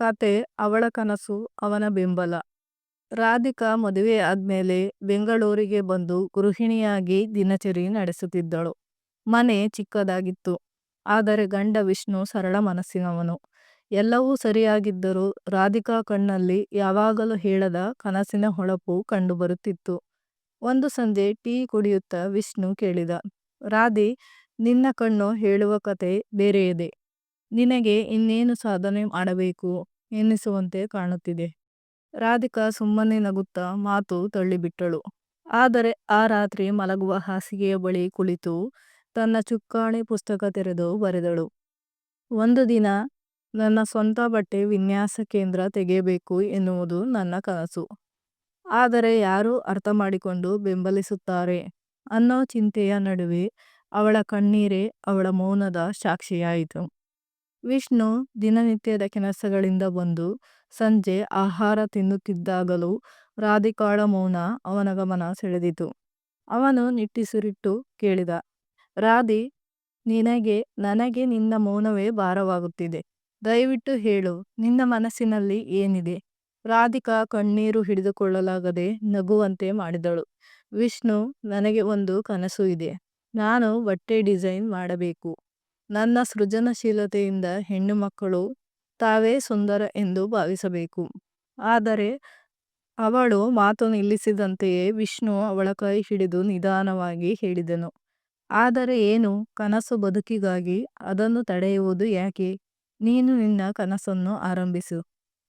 ಕತೆ ಅವಳ ಕನಸು ಅವನ ಬೆಂಬಲ. ರಾಧಿಕಾ ಮದುವೆ ಆದ್ಮೇಲೆ ಬೆಂಗಳೂರಿಗೆ ಬಂದು ಗೃಹಿಣಿಯಾಗಿ ದಿನಚರಿ ನಡೆಸುತ್ತಿದ್ದಳು. ಮನೆ ಚಿಕ್ಕದಾಗಿತ್ತು. ಆದರೆ ಗಂಡ ವಿಷ್ಣು ಸರಳ ಮನಸ್ಸಿನವನು. ಎಲ್ಲವೂ ಸರಿಯಾಗಿದ್ದರೂ ರಾಧಿಕಾ ಕಣ್ಣಲ್ಲಿ ಯಾವಾಗಲೂ ಹೇಳದ ಕನಸಿನ ಹೊಳಪು ಕಂಡುಬರುತ್ತಿತ್ತು. ಒಂದು ಸಂಜೆ ಟೀ ಕುಡಿಯುತ್ತಾ ವಿಷ್ಣು ಕೇಳಿದ, ರಾಧಿ, ನಿನ್ನ ಕಣ್ಣು ಹೇಳುವ ಕತೆ ಬೇರೆಯದೆ? ನಿನಗೆ ಇನ್ನೇನು ಸಾಧನೆ ಮಾಡಬೇಕು ಎನ್ನಿಸುವಂತೆ ಕಾಣುತ್ತಿದೆ. ರಾಧಿಕಾ ಸುಮ್ಮನೆ ನಗುತ್ತಾ ಮಾತು ತಳ್ಳಿಬಿಟ್ಟಳು. ಆದರೆ ಆ ರಾತ್ರಿ ಮಲಗುವ ಹಾಸಿಗೆಯ ಬಳಿ ಕುಳಿತು ತನ್ನ ಚುಕ್ಕಾಣಿ ಪುಸ್ತಕ ತೆರೆದು ಬರೆದಳು. ಒಂದು ದಿನ ನನ್ನ ಸ್ವಂತ ಬಟ್ಟೆ ವಿನ್ಯಾಸ ಕೇಂದ್ರ ತೆಗೆಯಬೇಕು ಎನ್ನುವುದು ನನ್ನ ಕನಸು. ಆದರೆ ಯಾರು ಅರ್ಥ ಮಾಡಿಕೊಂಡು ಬೆಂಬಲಿಸುತ್ತಾರೆ ಅನ್ನೋ ಚಿಂತೆಯ ನಡುವೆ ಅವಳ ಕಣ್ಣೀರೇ ಅವಳ ಮೌನದ ಸಾಕ್ಷಿಯಾಯಿತು. ವಿಷ್ಣು ದಿನನಿತ್ಯದ ಕೆಲಸಗಳಿಂದ ಬಂದು ಸಂಜೆ ಆಹಾರ ತಿನ್ನುತ್ತಿದ್ದಾಗಲೂ ರಾಧಿಕಾಳ ಮೌನ ಅವನ ಗಮನ ಸೆಳೆದಿತು. ಅವನು ನಿಟ್ಟುಸಿರಿಟ್ಟು ಕೇಳಿದ, ರಾಧಿ, ನಿನಗೆ, ನನಗೆ ನಿನ್ನ ಮೌನವೇ ಭಾರವಾಗುತ್ತಿದೆ. ದಯವಿಟ್ಟು ಹೇಳು, ನಿನ್ನ ಮನಸ್ಸಿನಲ್ಲಿ ಏನಿದೆ ರಾಧಿಕಾ ಕಣ್ಣೀರು ಹಿಡಿದುಕೊಳ್ಳಲಾಗದೆ ನಗುವಂತೆ ಮಾಡಿದಳು. ವಿಷ್ಣು, ನನಗೆ ಒಂದು ಕನಸು ಇದೆ. ನಾನು ಬಟ್ಟೆ ಡಿಸೈನ್ ಮಾಡಬೇಕು. ನನ್ನ ಸೃಜನಶೀಲತೆಯಿಂದ ಹೆಣ್ಣು ಮಕ್ಕಳು ತಾವೇ ಸುಂದರ ಎಂದು ಭಾವಿಸಬೇಕು. ಆದರೆ ಅವಳು ಮಾತು ನಿಲ್ಲಿಸಿದಂತೆಯೇ ವಿಷ್ಣು ಅವಳ ಕೈ ಹಿಡಿದು ನಿಧಾನವಾಗಿ ಹೇಳಿದನು. ಆದರೆ ಏನು, ಕನಸು ಬದುಕಿಗಾಗಿ ಅದನ್ನು ತಡೆಯುವುದು ಯಾಕೆ? ನೀನು ನಿನ್ನ ಕನಸನ್ನು ಆರಂಭಿಸು.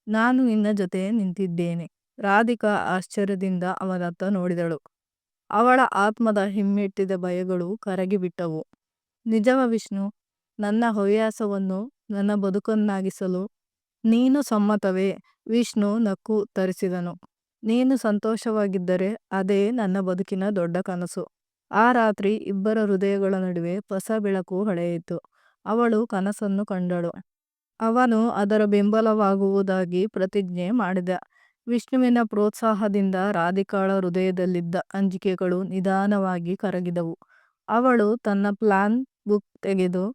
ನಾನು ನಿನ್ನ ಜೊತೆ ನಿಂತಿದ್ದೇನೆ. ರಾಧಿಕಾ ಆಶ್ಚರ್ಯದಿಂದ ಅವನತ್ತ ನೋಡಿದಳು. ಅವಳ ಆತ್ಮದ ಹಿಮ್ಮೆಟ್ಟಿದ ಭಯಗಳು ಕರಗಿಬಿಟ್ಟವು. ನಿಜವ ವಿಷ್ಣು ನನ್ನ ಹವ್ಯಾಸವನ್ನು, ನನ್ನ ಬದುಕನ್ನಾಗಿಸಲು ನೀನು ಸಮ್ಮತವೇ? ವಿಷ್ಣು ನಕ್ಕು ತರಿಸಿದನು. ನೀನು ಸಂತೋಷವಾಗಿದ್ದರೆ ಅದೇ ನನ್ನ ಬದುಕಿನ ದೊಡ್ಡ ಕನಸು. ಆ ರಾತ್ರಿ ಇಬ್ಬರ ಹೃದಯಗಳ ನಡುವೆ ಹೊಸ ಬೆಳಕು ಹೊಳೆಯಿತು. ಅವಳು ಕನಸನ್ನು ಕಂಡಳು. ಅವನು ಅದರ ಬೆಂಬಲವಾಗುವುದಾಗಿ ಪ್ರತಿಜ್ಞೆ ಮಾಡಿದ. ವಿಷ್ಣುವಿನ ಪ್ರೋತ್ಸಾಹದಿಂದ ರಾಧಿಕಾಳ ಹೃದಯದಲ್ಲಿದ್ದ ಅಂಜಿಕೆಗಳು ನಿಧಾನವಾಗಿ ಕರಗಿದವು. ಅವಳು ತನ್ನ ಪ್ಲಾನ್ ಬುಕ್ ತೆಗೆದು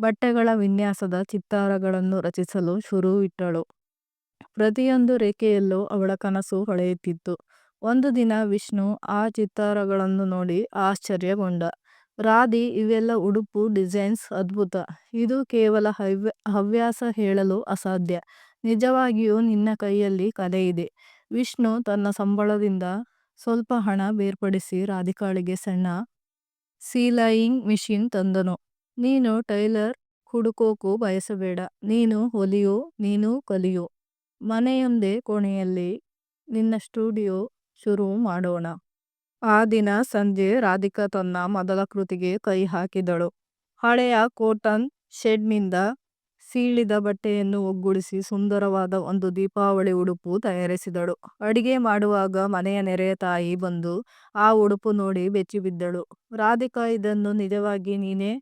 ಬಟ್ಟೆಗಳ ವಿನ್ಯಾಸದ ಚಿತ್ತಾರಗಳನ್ನು ರಚಿಸಲು ಶುರುವಿಟ್ಟಳು. ಪ್ರತಿಯೊಂದು ರೇಖೆಯಲ್ಲೂ ಅವಳ ಕನಸು ಹೊಳೆಯುತ್ತಿತ್ತು. ಒಂದು ದಿನ ವಿಷ್ಣು ಆ ಚಿತ್ತಾರಗಳನ್ನು ನೋಡಿ ಆಶ್ಚರ್ಯಗೊಂಡ. ರಾಧಿ, ಇವೆಲ್ಲ ಉಡುಪು, ಡಿಸೈನ್ಸ್ ಅದ್ಭುತ. ಇದು ಕೇವಲ ಹವ್ಯ, ಹವ್ಯಾಸ ಹೇಳಲು ಅಸಾಧ್ಯ. ನಿಜವಾಗಿಯೂ ನಿನ್ನ ಕೈಯಲ್ಲಿ ಕಲೆ ಇದೆ. ವಿಷ್ಣು ತನ್ನ ಸಂಬಳದಿಂದ ಸ್ವಲ್ಪ ಹಣ ಬೇರ್ಪಡಿಸಿ ರಾಧಿಕಾಳಿಗೆ ಸಣ್ಣ ಸೀಲಾಯಿಂಗ್ ಮಿಷಿನ್ ತಂದನು. ನೀನು ಟೈಲರ್, ಹುಡುಕೋಕು ಬಯಸಬೇಡ. ನೀನು ಹೊಲಿಯೋ, ನೀನು ಕಲಿಯು. ಮನೆಯೊಂದೇ ಕೋಣೆಯಲ್ಲಿ ನಿನ್ನ ಸ್ಟುಡಿಯೋ ಶುರು ಮಾಡೋಣ. ಆ ದಿನ ಸಂಜೆ ರಾಧಿಕಾ ತನ್ನ ಮೊದಲ ಕೃತಿಗೆ ಕೈ ಹಾಕಿದಳು. ಹಳೆಯ ಕೋಟನ್ ಶೆಡ್ನಿಂದ ಸೀಳಿದ ಬಟ್ಟೆಯನ್ನು ಒಗ್ಗೂಡಿಸಿ ಸುಂದರವಾದ ಒಂದು ದೀಪಾವಳಿ ಉಡುಪು ತಯಾರಿಸಿದಳು. ಅಡಿಗೆ ಮಾಡುವಾಗ ಮನೆಯ ನೆರೆಯ ತಾಯಿ ಬಂದು ಆ ಉಡುಪು ನೋಡಿ ಬೆಚ್ಚಿಬಿದ್ದಳು. ರಾಧಿಕಾ, ಇದನ್ನು ನಿಜವಾಗಿ ನೀನೇ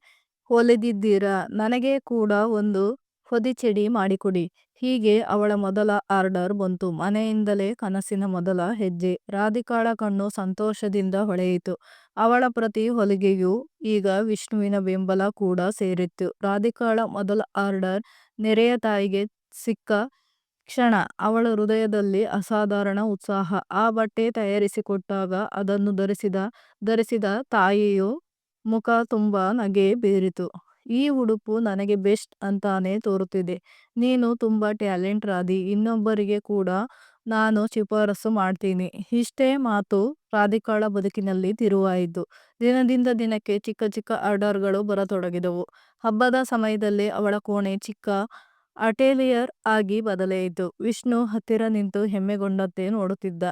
ಹೊಲಿದಿದ್ದೀರಾ? ನನಗೆ ಕೂಡ ಒಂದು ಹೊದಿಚೆಡಿ ಮಾಡಿಕೊಡಿ. ಹೀಗೆ ಅವಳ ಮೊದಲ ಆರ್ಡರ್ ಬಂತು. ಮನೆಯಿಂದಲೇ ಕನಸಿನ ಮೊದಲ ಹೆಜ್ಜೆ. ರಾಧಿಕಾಳ ಕಣ್ಣು ಸಂತೋಷದಿಂದ ಹೊಳೆಯಿತು. ಅವಳ ಪ್ರತಿ ಹೊಲಿಗೆಯೂ ಈಗ ವಿಷ್ಣುವಿನ ಬೆಂಬಲ ಕೂಡ ಸೇರಿತ್ತು. ರಾಧಿಕಾಳ ಮೊದಲ ಆರ್ಡರ್ ನೆರೆಯ ತಾಯಿಗೆ ಸಿಕ್ಕ ಕ್ಷಣ ಅವಳ ಹೃದಯದಲ್ಲಿ ಅಸಾಧಾರಣ ಉತ್ಸಾಹ. ಆ ಬಟ್ಟೆ ತಯಾರಿಸಿಕೊಟ್ಟಾಗ ಅದನ್ನು ಧರಿಸಿದ ಧರಿಸಿದ ತಾಯಿಯ ಮುಖ ತುಂಬ ನಗೆ ಬೀರಿತು. ಈ ಉಡುಪು ನನಗೆ ಬೆಸ್ಟ್ ಅಂತಾನೆ ತೋರುತ್ತಿದೆ. ನೀನು ತುಂಬ ಟ್ಯಾಲೆಂಟ್ ರಾಧಿ. ಇನ್ನೊಬ್ಬರಿಗೆ ಕೂಡ ನಾನು ಶಿಫಾರಸು ಮಾಡ್ತೀನಿ. ಇಷ್ಟೇ ಮಾತು ರಾಧಿಕಾಳ ಬದುಕಿನಲ್ಲಿ ತಿರುವಾಯಿತು. ದಿನದಿಂದ ದಿನಕ್ಕೆ ಚಿಕ್ಕ ಚಿಕ್ಕ ಆರ್ಡರ್ಗಳು ಬರತೊಡಗಿದವು. ಹಬ್ಬದ ಸಮಯದಲ್ಲಿ ಅವಳ ಕೋಣೆ ಚಿಕ್ಕ ಅಟೇಲಿಯರ್ ಆಗಿ ಬದಲಾಯಿತು. ವಿಷ್ಣು ಹತ್ತಿರ ನಿಂತು ಹೆಮ್ಮೆಗೊಂಡಂತೆ ನೋಡುತ್ತಿದ್ದ.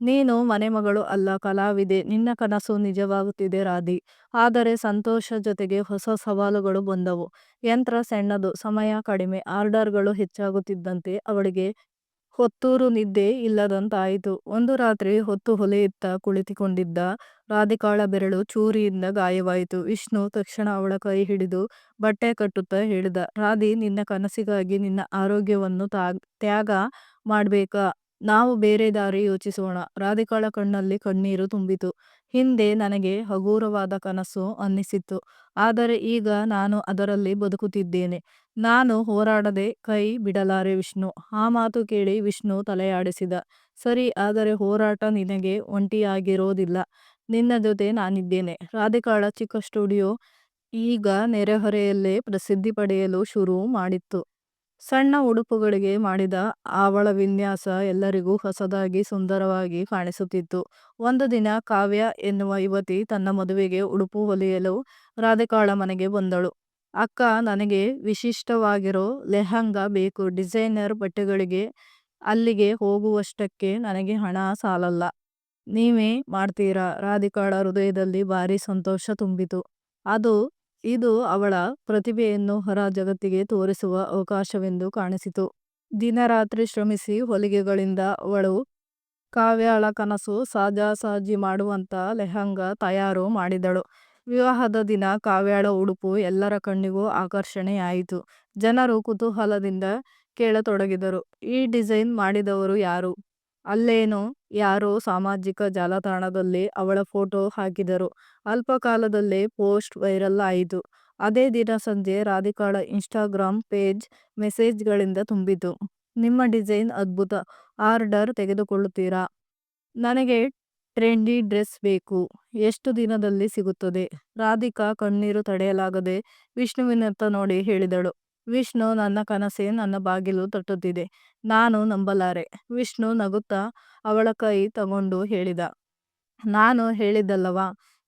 ನೀನು ಮನೆಮಗಳು ಅಲ್ಲ, ಕಲಾವಿದೆ, ನಿನ್ನ ಕನಸು ನಿಜವಾಗುತ್ತಿದೆ ರಾಧಿ. ಆದರೆ ಸಂತೋಷ ಜೊತೆಗೆ ಹೊಸ ಸವಾಲುಗಳು ಬಂದವು. ಯಂತ್ರ ಸಣ್ಣದು, ಸಮಯ ಕಡಿಮೆ, ಆರ್ಡರ್ಗಳು ಹೆಚ್ಚಾಗುತ್ತಿದ್ದಂತೆ ಅವಳಿಗೆ ಹೊತ್ತೂರು ನಿದ್ದೆ ಇಲ್ಲದಂತಾಯಿತು. ಒಂದು ರಾತ್ರಿ ಹೊತ್ತು ಹೊಲೆಯುತ್ತಾ ಕುಳಿತುಕೊಂಡಿದ್ದ ರಾಧಿಕಾಳ ಬೆರಳು ಚೂರಿಯಿಂದ ಗಾಯವಾಯಿತು. ವಿಷ್ಣು ತಕ್ಷಣ ಅವಳ ಕೈ ಹಿಡಿದು ಬಟ್ಟೆ ಕಟ್ಟುತ್ತಾ ಹೇಳಿದ, ರಾಧಿ, ನಿನ್ನ ಕನಸಿಗಾಗಿ ನಿನ್ನ ಆರೋಗ್ಯವನ್ನು ತ್ಯಾಗ ಮಾಡ್ಬೇಕಾ? ನಾವು ಬೇರೆ ದಾರಿ ಯೋಚಿಸೋಣ. ರಾಧಿಕಾಳ ಕಣ್ಣಲ್ಲಿ ಕಣ್ಣೀರು ತುಂಬಿತು. ಹಿಂದೆ ನನಗೆ ಹಗೂರವಾದ ಕನಸು ಅನ್ನಿಸಿತ್ತು. ಆದರೆ ಈಗ ನಾನು ಅದರಲ್ಲಿ ಬದುಕುತ್ತಿದ್ದೇನೆ. ನಾನು ಹೋರಾಡದೆ ಕೈ ಬಿಡಲಾರೆ ವಿಷ್ಣು. ಆ ಮಾತು ಕೇಳಿ ವಿಷ್ಣು ತಲೆಯಾಡಿಸಿದ. ಸರಿ, ಆದರೆ ಹೋರಾಟ ನಿನಗೆ ಒಂಟಿಯಾಗಿರೋದಿಲ್ಲ. ನಿನ್ನ ಜೊತೆ ನಾನಿದ್ದೇನೆ. ರಾಧಿಕಾಳ ಚಿಕ್ಕ ಸ್ಟುಡಿಯೋ ಈಗ ನೆರೆಹೊರೆಯಲ್ಲೇ ಪ್ರಸಿದ್ಧಿ ಪಡೆಯಲು ಶುರು ಮಾಡಿತ್ತು. ಸಣ್ಣ ಉಡುಪುಗಳಿಗೆ ಮಾಡಿದ ಅವಳ ವಿನ್ಯಾಸ ಎಲ್ಲರಿಗೂ ಹೊಸದಾಗಿ ಸುಂದರವಾಗಿ ಕಾಣಿಸುತ್ತಿತ್ತು. ಒಂದು ದಿನ ಕಾವ್ಯ ಎನ್ನುವ ಯುವತಿ ತನ್ನ ಮದುವೆಗೆ ಉಡುಪು ಹೊಲಿಯಲು ರಾಧಿಕಾಳ ಮನೆಗೆ ಬಂದಳು. ಅಕ್ಕ, ನನಗೆ ವಿಶಿಷ್ಟವಾಗಿರೋ ಲೆಹಂಗ ಬೇಕು. ಡಿಸೈನರ್ ಬಟ್ಟೆಗಳಿಗೆ ಅಲ್ಲಿಗೆ ಹೋಗುವಷ್ಟಕ್ಕೆ ನನಗೆ ಹಣ ಸಾಲಲ್ಲ. ನೀವೇ ಮಾಡ್ತೀರಾ? ರಾಧಿಕಾಳ ಹೃದಯದಲ್ಲಿ ಭಾರಿ ಸಂತೋಷ ತುಂಬಿತು. ಅದು ಇದು ಅವಳ ಪ್ರತಿಭೆಯನ್ನು ಹೊರ ಜಗತ್ತಿಗೆ ತೋರಿಸುವ ಅವಕಾಶವೆಂದು ಕಾಣಿಸಿತು. ದಿನರಾತ್ರಿ ಶ್ರಮಿಸಿ ಹೊಲಿಗೆಗಳಿಂದ ಅವಳು ಕಾವ್ಯಾಳ ಕನಸು ಸಾಜಾಸಾಜಿ ಮಾಡುವಂತ ಲೆಹಂಗ ತಯಾರು ಮಾಡಿದಳು. ವಿವಾಹದ ದಿನ ಕಾವ್ಯಾಳ ಉಡುಪು ಎಲ್ಲರ ಕಣ್ಣಿಗೂ ಆಕರ್ಷಣೆಯಾಯಿತು. ಜನರು ಕುತೂಹಲದಿಂದ ಕೇಳತೊಡಗಿದರು. ಈ ಡಿಸೈನ್ ಮಾಡಿದವರು ಯಾರು? ಅಲ್ಲೇನೋ ಯಾರೋ ಸಾಮಾಜಿಕ ಜಾಲತಾಣದಲ್ಲಿ ಅವಳ ಫೋಟೋ ಹಾಕಿದರು. ಅಲ್ಪ ಕಾಲದಲ್ಲೇ ಪೋಸ್ಟ್ ವೈರಲ್ ಆಯಿತು. ಅದೇ ದಿನ ಸಂಜೆ ರಾಧಿಕಾಳ ಇನ್ಸ್ಟಾಗ್ರಾಮ್ ಪೇಜ್ ಮೆಸೇಜ್ಗಳಿಂದ ತುಂಬಿತು. ನಿಮ್ಮ ಡಿಸೈನ್ ಅದ್ಭುತ. ಆರ್ಡರ್ ತೆಗೆದುಕೊಳ್ಳುತ್ತೀರಾ? ನನಗೆ ಟ್ರೆಂಡಿ ಡ್ರೆಸ್ ಬೇಕು. ಎಷ್ಟು ದಿನದಲ್ಲಿ ಸಿಗುತ್ತದೆ? ರಾಧಿಕಾ ಕಣ್ಣೀರು ತಡೆಯಲಾಗದೆ ವಿಷ್ಣುವಿನತ್ತ ನೋಡಿ ಹೇಳಿದಳು. ವಿಷ್ಣು ನನ್ನ ಕನಸೇ ನನ್ನ ಬಾಗಿಲು ತಟ್ಟುತ್ತಿದೆ. ನಾನು ನಂಬಲಾರೆ. ವಿಷ್ಣು ನಗುತ್ತಾ ಅವಳ ಕೈ ತಗೊಂಡು ಹೇಳಿದ. ನಾನು ಹೇಳಿದ್ದಲ್ಲವ,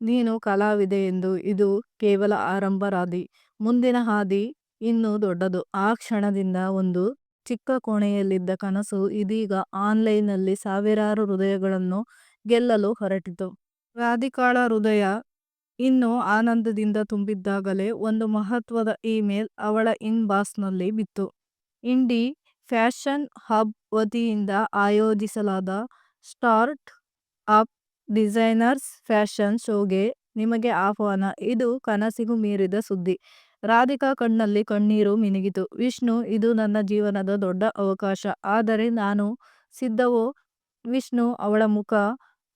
ನೀನು ಕಲಾವಿದೆ ಎಂದು ಇದು ಕೇವಲ ಆರಂಭರಾದಿ ಮುಂದಿನ ಹಾದಿ ಇನ್ನೂ ದೊಡ್ಡದು. ಆ ಕ್ಷಣದಿಂದ ಒಂದು ಚಿಕ್ಕ ಕೋಣೆಯಲ್ಲಿದ್ದ ಕನಸು ಇದೀಗ ಆನ್ಲೈನ್ನಲ್ಲಿ ಸಾವಿರಾರು ಹೃದಯಗಳನ್ನು ಗೆಲ್ಲಲು ಹೊರಟಿತು. ರಾಧಿಕಾಳ ಹೃದಯ ಇನ್ನು ಆನಂದದಿಂದ ತುಂಬಿದ್ದಾಗಲೇ ಒಂದು ಮಹತ್ವದ ಇಮೇಲ್ ಅವಳ ಇನ್ಬಾಕ್ಸ್ನಲ್ಲಿ ಬಿತ್ತು. ಇಂಡಿ ಫ್ಯಾಷನ್ ಹಬ್ ವತಿಯಿಂದ ಆಯೋಜಿಸಲಾದ ಸ್ಟಾರ್ಟ್ ಅಪ್ ಡಿಸೈನರ್ಸ್ ಫ್ಯಾಷನ್ ಶೋಗೆ ನಿಮಗೆ ಆಹ್ವಾನ. ಇದು ಕನಸಿಗೂ ಮೀರಿದ ಸುದ್ದಿ. ರಾಧಿಕಾ ಕಣ್ಣಲ್ಲಿ ಕಣ್ಣೀರು ಮಿನುಗಿತು. ವಿಷ್ಣು, ಇದು ನನ್ನ ಜೀವನದ ದೊಡ್ಡ ಅವಕಾಶ. ಆದರೆ ನಾನು ಸಿದ್ಧವೋ? ವಿಷ್ಣು ಅವಳ ಮುಖ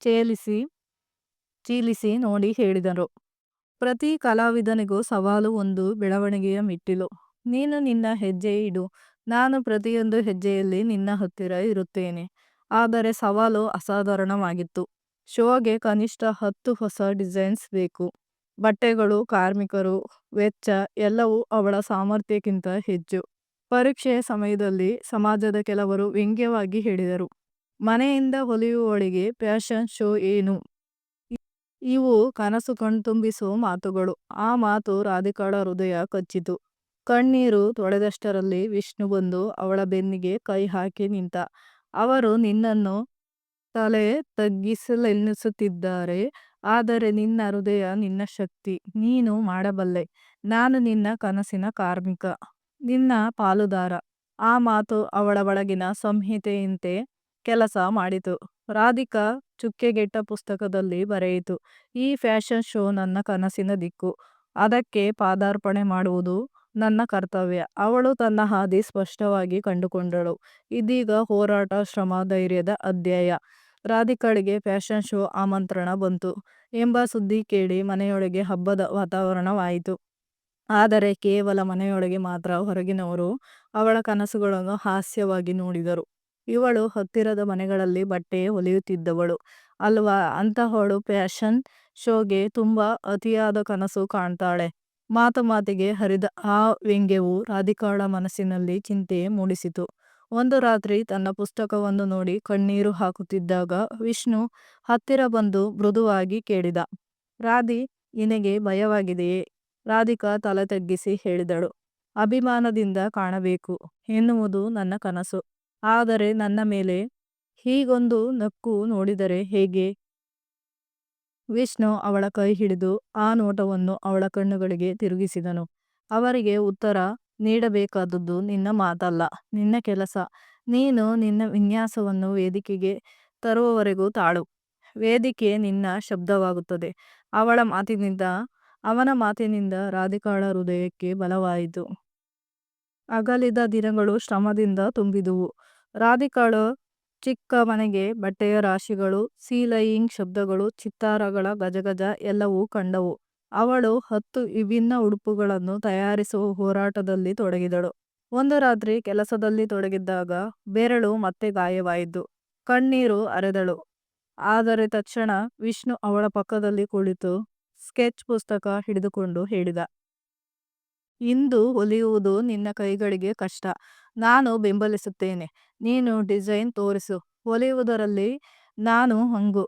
ಚೇಲಿಸಿ ಚೀಲಿಸಿ ನೋಡಿ ಹೇಳಿದರು. ಪ್ರತಿ ಕಲಾವಿದನಿಗೂ ಸವಾಲು ಒಂದು ಬೆಳವಣಿಗೆಯ ಮಿಟ್ಟಿಲು. ನೀನು ನಿನ್ನ ಹೆಜ್ಜೆ ಇಡು. ನಾನು ಪ್ರತಿಯೊಂದು ಹೆಜ್ಜೆಯಲ್ಲಿ ನಿನ್ನ ಹತ್ತಿರ ಇರುತ್ತೇನೆ. ಆದರೆ ಸವಾಲು ಅಸಾಧಾರಣವಾಗಿತ್ತು. ಶೋಗೆ ಕನಿಷ್ಠ ಹತ್ತು ಹೊಸ ಡಿಸೈನ್ಸ್ ಬೇಕು. ಬಟ್ಟೆಗಳು, ಕಾರ್ಮಿಕರು, ವೆಚ್ಚ ಎಲ್ಲವೂ ಅವಳ ಸಾಮರ್ಥ್ಯಕ್ಕಿಂತ ಹೆಚ್ಚು. ಪರೀಕ್ಷೆಯ ಸಮಯದಲ್ಲಿ ಸಮಾಜದ ಕೆಲವರು ವ್ಯಂಗ್ಯವಾಗಿ ಹೇಳಿದರು. ಮನೆಯಿಂದ ಹೊಲಿಯುವವಳಿಗೆ ಫ್ಯಾಷನ್ ಶೋ ಏನು? ಇವು ಕನಸು ಕಣ್ತುಂಬಿಸುವ ಮಾತುಗಳು. ಆ ಮಾತು ರಾಧಿಕಾಳ ಹೃದಯ ಕಚ್ಚಿತು. ಕಣ್ಣೀರು ತೊಳೆದಷ್ಟರಲ್ಲಿ ವಿಷ್ಣು ಬಂದು ಅವಳ ಬೆನ್ನಿಗೆ ಕೈ ಹಾಕಿ ನಿಂತ, ಅವರು ನಿನ್ನನ್ನು ತಲೆ ತಗ್ಗಿಸಲೆನ್ನಿಸುತ್ತಿದ್ದಾರೆ ಆದರೆ ನಿನ್ನ ಹೃದಯ ನಿನ್ನ ಶಕ್ತಿ. ನೀನು ಮಾಡಬಲ್ಲೆ. ನಾನು ನಿನ್ನ ಕನಸಿನ ಕಾರ್ಮಿಕ. ನಿನ್ನ ಪಾಲುದಾರ. ಆ ಮಾತು ಅವಳ ಒಳಗಿನ ಸಂಹಿತೆಯಂತೆ ಕೆಲಸ ಮಾಡಿತು. ರಾಧಿಕಾ ಚುಕ್ಕೆಗೆಟ್ಟ ಪುಸ್ತಕದಲ್ಲಿ ಬರೆಯಿತು, ಈ ಫ್ಯಾಷನ್ ಶೋ ನನ್ನ ಕನಸಿನ ದಿಕ್ಕು. ಅದಕ್ಕೆ ಪಾದಾರ್ಪಣೆ ಮಾಡುವುದು ನನ್ನ ಕರ್ತವ್ಯ. ಅವಳು ತನ್ನ ಹಾದಿ ಸ್ಪಷ್ಟವಾಗಿ ಕಂಡುಕೊಂಡಳು. ಇದೀಗ ಹೋರಾಟ ಶ್ರಮ ಧೈರ್ಯದ ಅಧ್ಯಾಯ. ರಾಧಿಕಾಳಿಗೆ ಫ್ಯಾಷನ್ ಶೋ ಆಮಂತ್ರಣ ಬಂತು. ಎಂಬ ಸುದ್ದಿ ಕೇಳಿ ಮನೆಯೊಳಗೆ ಹಬ್ಬದ ವಾತಾವರಣವಾಯಿತು. ಆದರೆ ಕೇವಲ ಮನೆಯೊಳಗೆ ಮಾತ್ರ ಹೊರಗಿನವರು ಅವಳ ಕನಸುಗಳನ್ನು ಹಾಸ್ಯವಾಗಿ ನೋಡಿದರು. ಇವಳು ಹತ್ತಿರದ ಮನೆಗಳಲ್ಲಿ ಬಟ್ಟೆ ಹೊಲಿಯುತ್ತಿದ್ದವಳು. ಅಲ್ವಾ? ಅಂತಹವಳು ಫ್ಯಾಷನ್ ಶೋಗೆ ತುಂಬಾ ಅತಿಯಾದ ಕನಸು ಕಾಣ್ತಾಳೆ. ಮಾತು ಮಾತಿಗೆ ಹರಿದ ಆ ವ್ಯಂಗ್ಯವು ರಾಧಿಕಾಳ ಮನಸ್ಸಿನಲ್ಲಿ ಚಿಂತೆ ಮೂಡಿಸಿತು. ಒಂದು ರಾತ್ರಿ ತನ್ನ ಪುಸ್ತಕವನ್ನು ನೋಡಿ ಕಣ್ಣೀರು ಹಾಕುತ್ತಿದ್ದಾಗ ವಿಷ್ಣು ಹತ್ತಿರ ಬಂದು ಮೃದುವಾಗಿ ಕೇಳಿದ, ರಾಧಿ, ನಿನಗೆ ಭಯವಾಗಿದೆಯೇ? ರಾಧಿಕಾ ತಲೆ ತಗ್ಗಿಸಿ ಹೇಳಿದಳು, ಅಭಿಮಾನದಿಂದ ಕಾಣಬೇಕು ಎನ್ನುವುದು ನನ್ನ ಕನಸು. ಆದರೆ ನನ್ನ ಮೇಲೆ ಹೀಗೊಂದು ನಕ್ಕು ನೋಡಿದರೆ ಹೇಗೆ? ವಿಷ್ಣು ಅವಳ ಕೈ ಹಿಡಿದು ಆ ನೋಟವನ್ನು ಅವಳ ಕಣ್ಣುಗಳಿಗೆ ತಿರುಗಿಸಿದನು. ಅವರಿಗೆ ಉತ್ತರ ನೀಡಬೇಕಾದದ್ದು ನಿನ್ನ ಮಾತಲ್ಲ, ನಿನ್ನ ಕೆಲಸ. ನೀನು ನಿನ್ನ ವಿನ್ಯಾಸವನ್ನು ವೇದಿಕೆಗೆ ತರುವವರೆಗೂ ತಾಳು. ವೇದಿಕೆ ನಿನ್ನ ಶಬ್ದವಾಗುತ್ತದೆ. ಅವಳ ಮಾತಿನಿಂದ, ಅವನ ಮಾತಿನಿಂದ ರಾಧಿಕಾಳ ಹೃದಯಕ್ಕೆ ಬಲವಾಯಿತು. ಅಗಲಿದ ದಿನಗಳು ಶ್ರಮದಿಂದ ತುಂಬಿದುವು. ರಾಧಿಕಾಳು ಚಿಕ್ಕ ಮನೆಗೆ ಬಟ್ಟೆಯ ರಾಶಿಗಳು ಸೀಲೈಯಿಂಗ್ ಶಬ್ದಗಳು, ಚಿತ್ತಾರಗಳ ಗಜಗಜ ಎಲ್ಲವೂ ಕಂಡವು ಅವಳು ಹತ್ತು ವಿಭಿನ್ನ ಉಡುಪುಗಳನ್ನು ತಯಾರಿಸುವ ಹೋರಾಟದಲ್ಲಿ ತೊಡಗಿದಳು. ಒಂದು ರಾತ್ರಿ ಕೆಲಸದಲ್ಲಿ ತೊಡಗಿದ್ದಾಗ ಬೆರಳು ಮತ್ತೆ ಗಾಯವಾಯಿತು. ಕಣ್ಣೀರು ಅರೆದಳು. ಆದರೆ ತಕ್ಷಣ ವಿಷ್ಣು ಅವಳ ಪಕ್ಕದಲ್ಲಿ ಕುಳಿತು ಸ್ಕೆಚ್ ಪುಸ್ತಕ ಹಿಡಿದುಕೊಂಡು ಹೇಳಿದ. ಇಂದು ಹೊಲಿಯುವುದು ನಿನ್ನ ಕೈಗಳಿಗೆ ಕಷ್ಟ. ನಾನು ಬೆಂಬಲಿಸುತ್ತೇನೆ. ನೀನು ಡಿಸೈನ್ ತೋರಿಸು. ಹೊಲಿಯುವುದರಲ್ಲಿ ನಾನು ಹಂಗು.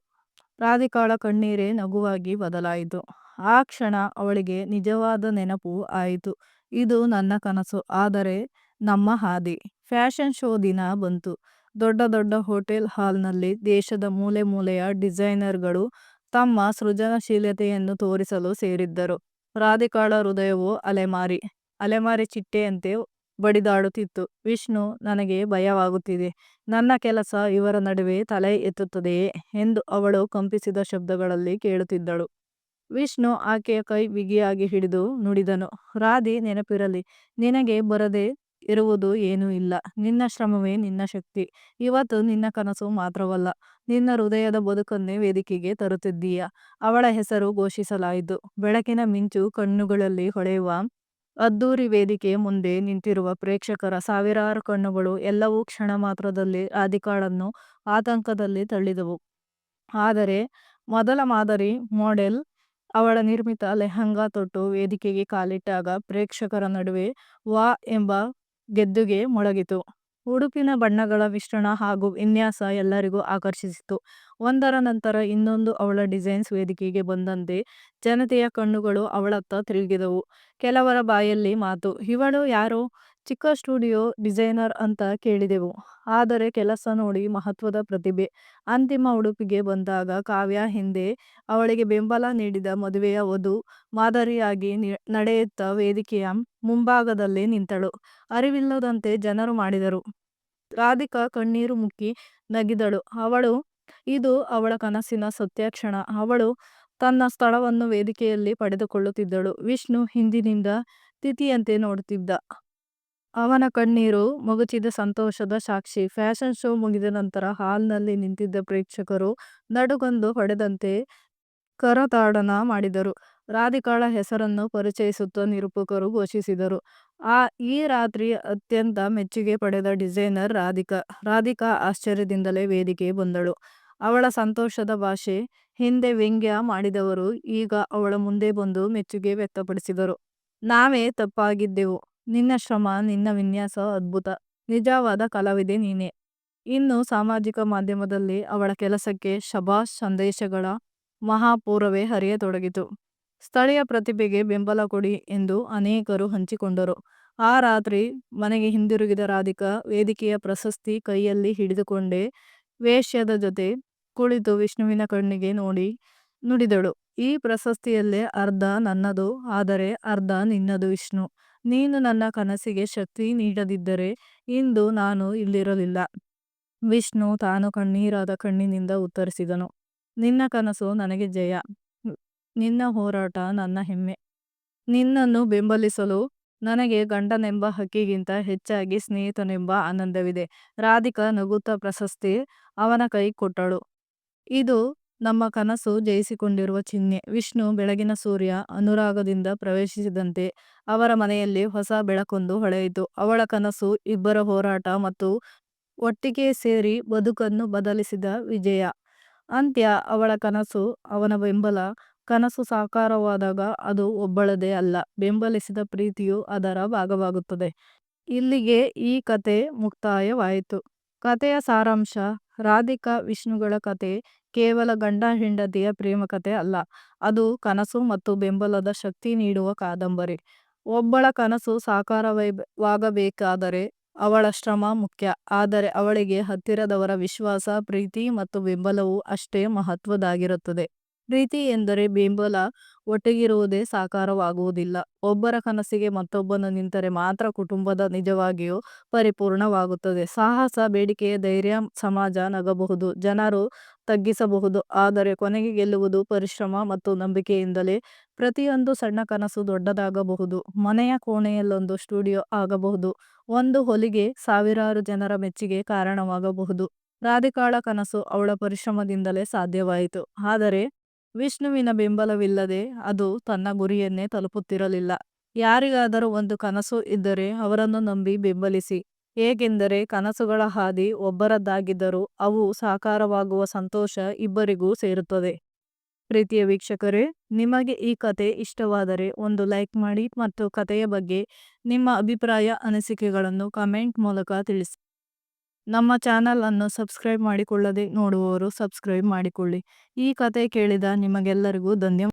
ರಾಧಿಕಾಳ ಕಣ್ಣೀರೇ ನಗುವಾಗಿ ಬದಲಾಯಿತು. ಆ ಕ್ಷಣ ಅವಳಿಗೆ ನಿಜವಾದ ನೆನಪು ಆಯಿತು. ಇದು ನನ್ನ ಕನಸು. ಆದರೆ ನಮ್ಮ ಹಾದಿ. ಫ್ಯಾಷನ್ ಶೋ ದಿನ ಬಂತು. ದೊಡ್ಡ ದೊಡ್ಡ ಹೋಟೆಲ್ ಹಾಲ್ನಲ್ಲಿ ದೇಶದ ಮೂಲೆ ಮೂಲೆಯ ಡಿಸೈನರ್ಗಳು ತಮ್ಮ ಸೃಜನಶೀಲತೆಯನ್ನು ತೋರಿಸಲು ಸೇರಿದ್ದರು. ರಾಧಿಕಾಳ ಹೃದಯವು ಅಲೆಮಾರಿ ಅಲೆಮಾರಿ ಚಿಟ್ಟೆಯಂತೆ ಬಡಿದಾಡುತ್ತಿತ್ತು. ವಿಷ್ಣು, ನನಗೆ ಭಯವಾಗುತ್ತಿದೆ. ನನ್ನ ಕೆಲಸ ಇವರ ನಡುವೆ ತಲೆ ಎತ್ತುತ್ತದೆಯೇ ಎಂದು ಅವಳು ಕಂಪಿಸಿದ ಶಬ್ದಗಳಲ್ಲಿ ಕೇಳುತ್ತಿದ್ದಳು. ವಿಷ್ಣು ಆಕೆಯ ಕೈ ಬಿಗಿಯಾಗಿ ಹಿಡಿದು ನುಡಿದನು. ರಾಧಿ, ನೆನಪಿರಲಿ, ನಿನಗೆ ಬರದೆ ಇರುವುದು ಏನೂ ಇಲ್ಲ. ನಿನ್ನ ಶ್ರಮವೇ ನಿನ್ನ ಶಕ್ತಿ. ಇವತ್ತು ನಿನ್ನ ಕನಸು ಮಾತ್ರವಲ್ಲ, ನಿನ್ನ ಹೃದಯದ ಬದುಕನ್ನೇ ವೇದಿಕೆಗೆ ತರುತ್ತಿದ್ದೀಯ. ಅವಳ ಹೆಸರು ಘೋಷಿಸಲಾಯಿತು. ಬೆಳಕಿನ ಮಿಂಚು ಕಣ್ಣುಗಳಲ್ಲಿ ಹೊಳೆಯುವ ಅದ್ದೂರಿ ವೇದಿಕೆ ಮುಂದೆ ನಿಂತಿರುವ ಪ್ರೇಕ್ಷಕರ ಸಾವಿರಾರು ಕಣ್ಣುಗಳು ಎಲ್ಲವೂ ಕ್ಷಣ ಮಾತ್ರದಲ್ಲಿ ರಾಧಿಕಾಳನ್ನು ಆತಂಕದಲ್ಲಿ ತಳ್ಳಿದವು. ಆದರೆ ಮೊದಲ ಮಾದರಿ ಮಾಡೆಲ್ ಅವಳ ನಿರ್ಮಿತ ಲೆಹಂಗಾ ತೊಟ್ಟು ವೇದಿಕೆಗೆ ಕಾಲಿಟ್ಟಾಗ ಪ್ರೇಕ್ಷಕರ ನಡುವೆ ವಾ ಎಂಬ ಗೆದ್ದುಗೆ ಮೊಳಗಿತು. ಉಡುಪಿನ ಬಣ್ಣಗಳ ಮಿಶ್ರಣ ಹಾಗೂ ವಿನ್ಯಾಸ ಎಲ್ಲರಿಗೂ ಆಕರ್ಷಿಸಿತು. ಒಂದರ ನಂತರ ಇನ್ನೊಂದು ಅವಳ ಡಿಸೈನ್ಸ್ ವೇದಿಕೆಗೆ ಬಂದಂತೆ ಜನತೆಯ ಕಣ್ಣುಗಳು ಅವಳತ್ತ ತಿರುಗಿದವು. ಕೆಲವರ ಬಾಯಲ್ಲಿ ಮಾತು, ಇವಳು ಯಾರು? ಚಿಕ್ಕ ಸ್ಟುಡಿಯೋ ಡಿಸೈನರ್ ಅಂತ ಕೇಳಿದೆವು. ಆದರೆ ಕೆಲಸ ನೋಡಿ ಮಹತ್ವದ ಪ್ರತಿಭೆ. ಅಂತಿಮ ಉಡುಪಿಗೆ ಬಂದಾಗ ಕಾವ್ಯ ಹಿಂದೆ ಅವಳಿಗೆ ಬೆಂಬಲ ನೀಡಿದ ಮದುವೆಯ ವಧು ಮಾದರಿಯಾಗಿ ನಡೆಯುತ್ತ ವೇದಿಕೆಯ ಮುಂಭಾಗದಲ್ಲಿ ನಿಂತಳು. ಅರಿವಿಲ್ಲದಂತೆ ಜನರು ಮಾಡಿದರು. ರಾಧಿಕಾ ಕಣ್ಣೀರು ಮುಕ್ಕಿ ನಗಿದಳು. ಅವಳು, ಇದು ಅವಳ ಕನಸಿನ ಸತ್ಯಕ್ಷಣ ಅವಳು ತನ್ನ ಸ್ಥಳವನ್ನು ವೇದಿಕೆಯಲ್ಲಿ ಪಡೆದುಕೊಳ್ಳುತ್ತಿದ್ದಳು. ವಿಷ್ಣು ಹಿಂದಿನಿಂದ ತಿಥಿಯಂತೆ ನೋಡುತ್ತಿದ್ದ. ಅವನ ಕಣ್ಣೀರು ಮಗುಚಿದ ಸಂತೋಷದ ಸಾಕ್ಷಿ. ಫ್ಯಾಷನ್ ಶೋ ಮುಗಿದ ನಂತರ ಹಾಲ್ನಲ್ಲಿ ನಿಂತಿದ್ದ ಪ್ರೇಕ್ಷಕರು ನಡುಗೊಂದು ಹೊಡೆದಂತೆ ಕರತಾಡನ ಮಾಡಿದರು. ರಾಧಿಕಾಳ ಹೆಸರನ್ನು ಪರಿಚಯಿಸುತ್ತಾ ನಿರೂಪಕರು ಘೋಷಿಸಿದರು. ಆ, ಈ ರಾತ್ರಿ ಅತ್ಯಂತ ಮೆಚ್ಚುಗೆ ಪಡೆದ ಡಿಸೈನರ್ ರಾಧಿಕಾ. ರಾಧಿಕಾ ಆಶ್ಚರ್ಯದಿಂದಲೇ ವೇದಿಕೆ ಬಂದಳು. ಅವಳ ಸಂತೋಷದ ಭಾಷೆ ಹಿಂದೆ ವ್ಯಂಗ್ಯ ಮಾಡಿದವರು ಈಗ ಅವಳ ಮುಂದೆ ಬಂದು ಮೆಚ್ಚುಗೆ ವ್ಯಕ್ತಪಡಿಸಿದರು. ನಾವೇ ತಪ್ಪಾಗಿದ್ದೆವು. ನಿನ್ನ ಶ್ರಮ, ನಿನ್ನ ವಿನ್ಯಾಸ ಅದ್ಭುತ. ನಿಜವಾದ ಕಲಾವಿದೆ ನೀನೆ. ಇನ್ನು ಸಾಮಾಜಿಕ ಮಾಧ್ಯಮದಲ್ಲಿ ಅವಳ ಕೆಲಸಕ್ಕೆ ಶಭಾ ಸಂದೇಶಗಳ ಮಹಾಪೂರವೇ ಹರಿಯತೊಡಗಿತು. ಸ್ಥಳೀಯ ಪ್ರತಿಭೆಗೆ ಬೆಂಬಲ ಕೊಡಿ ಎಂದು ಅನೇಕರು ಹಂಚಿಕೊಂಡರು. ಆ ರಾತ್ರಿ ಮನೆಗೆ ಹಿಂದಿರುಗಿದ ರಾಧಿಕಾ ವೇದಿಕೆಯ ಪ್ರಶಸ್ತಿ ಕೈಯಲ್ಲಿ ಹಿಡಿದುಕೊಂಡೇ ವೇಷ್ಯದ ಜೊತೆ ಕುಳಿತು ವಿಷ್ಣುವಿನ ಕಣ್ಣಿಗೆ ನೋಡಿ ನುಡಿದಳು. ಈ ಪ್ರಶಸ್ತಿಯಲ್ಲೇ ಅರ್ಧ ನನ್ನದು. ಆದರೆ ಅರ್ಧ ನಿನ್ನದು ವಿಷ್ಣು. ನೀನು ನನ್ನ ಕನಸಿಗೆ ಶಕ್ತಿ ನೀಡದಿದ್ದರೆ ಇಂದು ನಾನು ಇಲ್ಲಿರಲಿಲ್ಲ. ವಿಷ್ಣು ತಾನು ಕಣ್ಣೀರಾದ ಕಣ್ಣಿನಿಂದ ಉತ್ತರಿಸಿದನು. ನಿನ್ನ ಕನಸು ನನಗೆ ಜಯ. ನಿನ್ನ ಹೋರಾಟ ನನ್ನ ಹೆಮ್ಮೆ. ನಿನ್ನನ್ನು ಬೆಂಬಲಿಸಲು ನನಗೆ ಗಂಡನೆಂಬ ಹಕ್ಕಿಗಿಂತ ಹೆಚ್ಚಾಗಿ ಸ್ನೇಹಿತನೆಂಬ ಆನಂದವಿದೆ. ರಾಧಿಕಾ ನಗುತ್ತಾ ಪ್ರಶಸ್ತಿ ಅವನ ಕೈ ಕೊಟ್ಟಳು. ಇದು ನಮ್ಮ ಕನಸು ಜಯಿಸಿಕೊಂಡಿರುವ ಚಿಹ್ನೆ. ವಿಷ್ಣು ಬೆಳಗಿನ ಸೂರ್ಯ ಅನುರಾಗದಿಂದ ಪ್ರವೇಶಿಸಿದಂತೆ ಅವರ ಮನೆಯಲ್ಲಿ ಹೊಸ ಬೆಳಕೊಂದು ಹೊಳೆಯಿತು. ಅವಳ ಕನಸು, ಇಬ್ಬರ ಹೋರಾಟ ಮತ್ತು ಒಟ್ಟಿಗೆ ಸೇರಿ ಬದುಕನ್ನು ಬದಲಿಸಿದ ವಿಜಯ. ಅಂತ್ಯ ಅವಳ ಕನಸು, ಅವನ ಬೆಂಬಲ. ಕನಸು ಸಾಕಾರವಾದಾಗ ಅದು ಒಬ್ಬಳದೇ ಅಲ್ಲ, ಬೆಂಬಲಿಸಿದ ಪ್ರೀತಿಯು ಅದರ ಭಾಗವಾಗುತ್ತದೆ. ಇಲ್ಲಿಗೆ ಈ ಕತೆ ಮುಕ್ತಾಯವಾಯಿತು. ಕತೆಯ ಸಾರಾಂಶ ರಾಧಿಕಾ ವಿಷ್ಣುಗಳ ಕಥೆ ಕೇವಲ ಗಂಡ ಹೆಂಡತಿಯ ಪ್ರೇಮಕತೆ ಅಲ್ಲ. ಅದು ಕನಸು ಮತ್ತು ಬೆಂಬಲದ ಶಕ್ತಿ ನೀಡುವ ಕಾದಂಬರಿ. ಒಬ್ಬಳ ಕನಸು ಸಾಕಾರವಾಗಬೇಕಾದರೆ ಅವಳ ಶ್ರಮ ಮುಖ್ಯ. ಆದರೆ ಅವಳಿಗೆ ಹತ್ತಿರದವರ ವಿಶ್ವಾಸ, ಪ್ರೀತಿ ಮತ್ತು ಬೆಂಬಲವು ಅಷ್ಟೇ ಮಹತ್ವದಾಗಿರುತ್ತದೆ ಪ್ರೀತಿ ಎಂದರೆ ಬೆಂಬಲ ಒಟ್ಟಿಗಿರುವುದೇ ಸಾಕಾರವಾಗುವುದಿಲ್ಲ. ಒಬ್ಬರ ಕನಸಿಗೆ ಮತ್ತೊಬ್ಬನು ನಿಂತರೆ ಮಾತ್ರ ಕುಟುಂಬದ ನಿಜವಾಗಿಯೂ ಪರಿಪೂರ್ಣವಾಗುತ್ತದೆ. ಸಾಹಸ, ಬೇಡಿಕೆಯ ಧೈರ್ಯ ಸಮಾಜ ನಗಬಹುದು, ಜನರು ತಗ್ಗಿಸಬಹುದು. ಆದರೆ ಕೊನೆಗೆ ಗೆಲ್ಲುವುದು ಪರಿಶ್ರಮ ಮತ್ತು ನಂಬಿಕೆಯಿಂದಲೇ. ಪ್ರತಿಯೊಂದು ಸಣ್ಣ ಕನಸು ದೊಡ್ಡದಾಗಬಹುದು. ಮನೆಯ ಕೋಣೆಯಲ್ಲೊಂದು ಸ್ಟುಡಿಯೋ ಆಗಬಹುದು. ಒಂದು ಹೊಲಿಗೆ ಸಾವಿರಾರು ಜನರ ಮೆಚ್ಚುಗೆ ಕಾರಣವಾಗಬಹುದು. ರಾಧಿಕಾಳ ಕನಸು ಅವಳ ಪರಿಶ್ರಮದಿಂದಲೇ ಸಾಧ್ಯವಾಯಿತು. ಆದರೆ ವಿಷ್ಣುವಿನ ಬೆಂಬಲವಿಲ್ಲದೆ ಅದು ತನ್ನ ಗುರಿಯನ್ನೇ ತಲುಪುತ್ತಿರಲಿಲ್ಲ ಯಾರಿಗಾದರೂ ಒಂದು ಕನಸು ಇದ್ದರೆ ಅವರನ್ನು ನಂಬಿ ಬೆಂಬಲಿಸಿ ಏಕೆಂದರೆ ಕನಸುಗಳ ಹಾದಿ ಒಬ್ಬರದ್ದಾಗಿದ್ದರೂ ಅವು ಸಾಕಾರವಾಗುವ ಸಂತೋಷ ಇಬ್ಬರಿಗೂ ಸೇರುತ್ತದೆ. ಪ್ರೀತಿಯ ವೀಕ್ಷಕರೇ, ನಿಮಗೆ ಈ ಕತೆ ಇಷ್ಟವಾದರೆ ಒಂದು ಲೈಕ್ ಮಾಡಿ ಮತ್ತು ಕತೆಯ ಬಗ್ಗೆ ನಿಮ್ಮ ಅಭಿಪ್ರಾಯ, ಅನಿಸಿಕೆಗಳನ್ನು ಕಮೆಂಟ್ ಮೂಲಕ ತಿಳಿಸಿ. ನಮ್ಮ ಚಾನಲ್ ಅನ್ನು ಸಬ್ಸ್ಕ್ರೈಬ್ ಮಾಡಿಕೊಳ್ಳದೆ ನೋಡುವವರು ಸಬ್ಸ್ಕ್ರೈಬ್ ಮಾಡಿಕೊಳ್ಳಿ. ಈ ಕತೆ ಕೇಳಿದ ನಿಮಗೆಲ್ಲರಿಗೂ ಧನ್ಯವಾದ.